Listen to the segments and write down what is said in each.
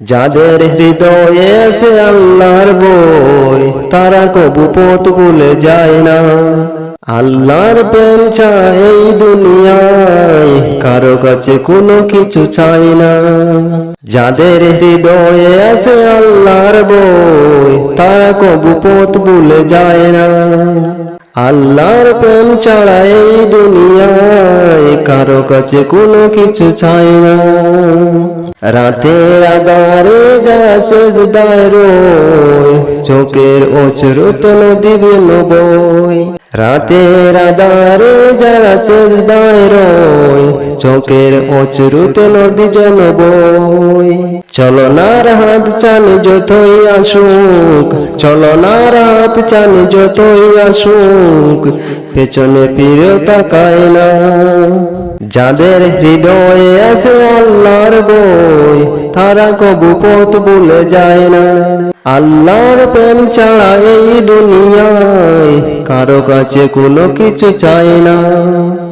যাদের হৃদয়ে আছে আল্লাহর বই, তারা কবু পথ ভুলে যায় না। আল্লাহর প্রেম চায় এই দুনিয়ায়, কারও কাছে কোনো কিছু চাই না। যাদের হৃদয়ে আছে আল্লাহর বই, তারা কবু পথ ভুলে যায় না। আল্লাহর প্রেম ছাড়া এই দুনিয়ায় কারও কাছে কোনো কিছু চাই না। রাতের আগারে যারা সেজদায় রয়, চোখের অচরুত নদীবে নবই রাতের আধারে যারা সেজদায় রয়, চোখের অচরুত নদী জন বই চলনার হাত চানি যতই আসুক চলনার হাত চানি যতই আসুক, পেছনে ফিরে তাকায় না। যাদের হৃদয়ে আছে আল্লাহর বই, তারা কবু পথ ভুলে যায় না। আল্লাহর প্রেম ছাড়া এই দুনিয়ায় কারও কাছে কোনো কিছু চায় না।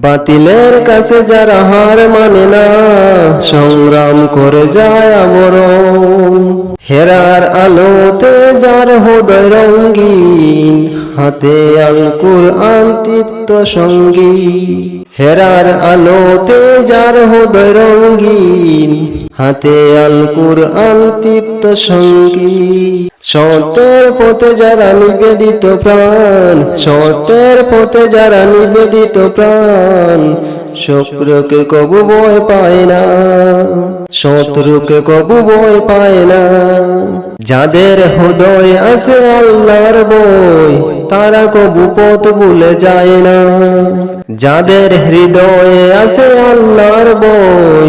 বাতিলের কাছে যারা হার মানে না, সংগ্রাম করে যায় আবরণ। হেরার আলোতে যার হৃদয় রঙ্গিন, হাতে আঙ্কুর আন্তিত্ব সঙ্গী। হেরার আলোতে যার হৃদয় রঙ্গিন হাতে আলকুর আন্তিপ্ত সঙ্গী। সত্যের পথে যারা নিবেদিত প্রাণ সত্যের পথে যারা নিবেদিত প্রাণ শুক্রকে কবু বয় পায় না, শত্রুকে কবু বয় পায় না। যাদের হৃদয় আছে আল্লাহর বই, তারা কবু পথ ভুলে যায় না। যাদের হৃদয়ে আছে আল্লাহর বই